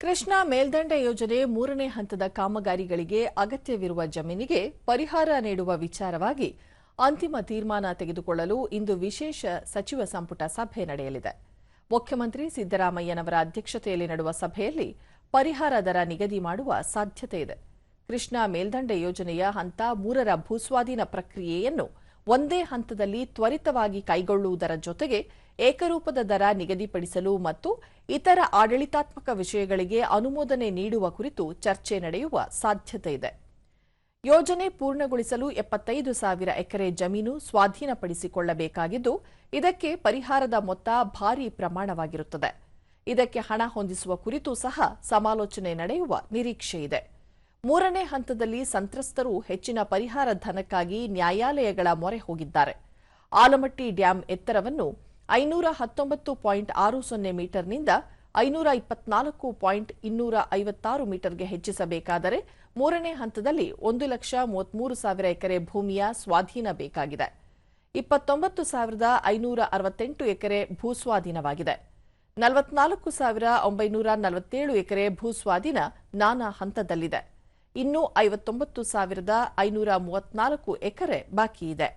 ಕೃಷ್ಣಾ ಮೇಲ್ದಂಡೆ ಯೋಜನೆ ಮೂರನೇ ಹಂತದ ಕಾಮಗಾರಿಗಳಿಗೆ ಅಗತ್ಯವಿರುವ ಜಮೀನಿಗೆ ಪರಿಹಾರ ನೀಡುವ ವಿಚಾರವಾಗಿ ಅಂತಿಮ ತೀರ್ಮಾನ ತೆಗೆದುಕೊಳ್ಳಲು ಇಂದು ವಿಶೇಷ ಸಚಿವ ಸಂಪುಟ ಸಭೆ ನಡೆಯಲಿದೆ. ಮುಖ್ಯಮಂತ್ರಿ ಸಿದ್ದರಾಮಯ್ಯನವರ ಅಧ್ಯಕ್ಷತೆಯಲ್ಲಿ ನಡೆಯುವ ಸಭೆಯಲ್ಲಿ ಪರಿಹಾರ ದರ ನಿಗದಿ ಮಾಡುವ ಸಾಧ್ಯತೆ ಇದೆ. ಕೃಷ್ಣಾ ಮೇಲ್ದಂಡೆ ಯೋಜನೆಯ ಹಂತ ಮೂರರ ಭೂಸ್ವಾಧೀನ ಪ್ರಕ್ರಿಯೆಯನ್ನು ಒಂದೇ ಹಂತದಲ್ಲಿ ತ್ವರಿತವಾಗಿ ಕೈಗೊಳ್ಳುವುದರ ಜೊತೆಗೆ ಏಕರೂಪದ ದರ ನಿಗದಿಪಡಿಸಲು ಮತ್ತು ಇತರ ಆಡಳಿತಾತ್ಮಕ ವಿಷಯಗಳಿಗೆ ಅನುಮೋದನೆ ನೀಡುವ ಕುರಿತು ಚರ್ಚೆ ನಡೆಯುವ ಸಾಧ್ಯತೆ ಇದೆ. ಯೋಜನೆ ಪೂರ್ಣಗೊಳಿಸಲು ಎಪ್ಪತ್ತೈದು ಸಾವಿರ ಎಕರೆ ಜಮೀನು ಸ್ವಾಧೀನಪಡಿಸಿಕೊಳ್ಳಬೇಕಾಗಿದ್ದು, ಇದಕ್ಕೆ ಪರಿಹಾರದ ಮೊತ್ತ ಭಾರೀ ಪ್ರಮಾಣವಾಗಿರುತ್ತದೆ. ಇದಕ್ಕೆ ಹಣ ಹೊಂದಿಸುವ ಕುರಿತು ಸಹ ಸಮಾಲೋಚನೆ ನಡೆಯುವ ನಿರೀಕ್ಷೆ ಇದೆ ಮೂರನೇ ಹಂತದಲ್ಲಿ ಸಂತ್ರಸ್ತರು ಹೆಚ್ಚಿನ ಪರಿಹಾರ ಧನಕ್ಕಾಗಿ ನ್ಯಾಯಾಲಯಗಳ ಮೊರೆ ಹೋಗಿದ್ದಾರೆ. ಆಲಮಟ್ಟಿ ಡ್ಯಾಂ ಎತ್ತರವನ್ನು ಐನೂರ ಹತ್ತೊಂಬತ್ತು ಪಾಯಿಂಟ್ ಆರು ಸೊನ್ನೆ ಮೀಟರ್ನಿಂದ ಐನೂರ ಇಪ್ಪತ್ನಾಲ್ಕು ಪಾಯಿಂಟ್ ಇನ್ನೂರ ಐವತ್ತಾರು ಮೀಟರ್ಗೆ ಹೆಚ್ಚಿಸಬೇಕಾದರೆ ಮೂರನೇ ಹಂತದಲ್ಲಿ ಒಂದು ಲಕ್ಷ ಮೂವತ್ಮೂರು ಸಾವಿರ ಎಕರೆ ಭೂಮಿಯ ಸ್ವಾಧೀನ ಬೇಕಾಗಿದೆ. ಇಪ್ಪತ್ತೊಂಬತ್ತು ಸಾವಿರದ ಐನೂರ ಅರವತ್ತೆಂಟು ಎಕರೆ ಭೂಸ್ವಾಧೀನವಾಗಿದೆ. ನಲವತ್ನಾಲ್ಕು ಸಾವಿರ ಒಂಬೈನೂರ ನಲವತ್ತೇಳು ಎಕರೆ ಭೂಸ್ವಾಧೀನ ನಾನಾ ಹಂತದಲ್ಲಿದೆ. ಇನ್ನು ಐವತ್ತೊಂಬತ್ತು ಸಾವಿರದ ಐನೂರ ಮೂವತ್ನಾಲ್ಕು ಎಕರೆ ಬಾಕಿ ಇದೆ.